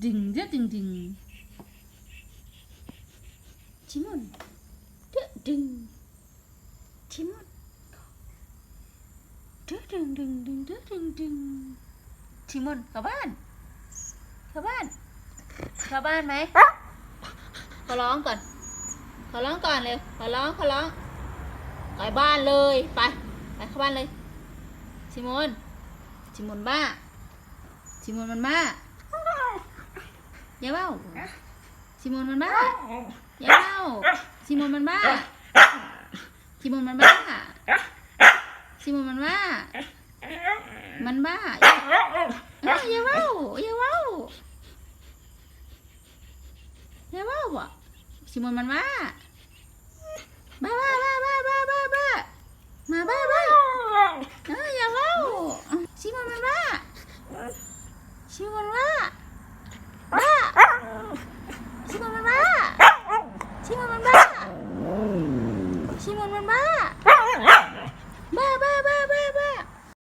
딩, 딩, 딩, 딩. 지 문. 딩. 지 문. 딩, 딩, 딩, 딩, 딩. 지 문, 가 만. 가 만. ชาวบ้านไหม ขอร้องก่อน ขอร้องก่อนเร็ว ขอร้อง ขอร้องไปบ้านเลย ไป ไปเข้าบ้านเลย ชิมอน ชิมอนบ้า ชิมอนมันบ้า อย่าเบ้าซิโมนมันบ้าอย่าเบ้าซิโมนมันบ้าซิโมนมันบ้าซิโมนมันบ้า มันบ้าเอ้ยอย่าเบ้าอย่าเบ้าอย่าเบ้าบ่ซิโมนมันบ้าบ้าบ้าบ้าบ้าบ้าบ้าบ้ามาบ้าบ้าเอ้ยอย่าเบ้าซิโมนมันบ้าซิโมนบ้า บ้าชิมอนมันบ้า ชิมอนมันบ้าชิมอนมันบ้า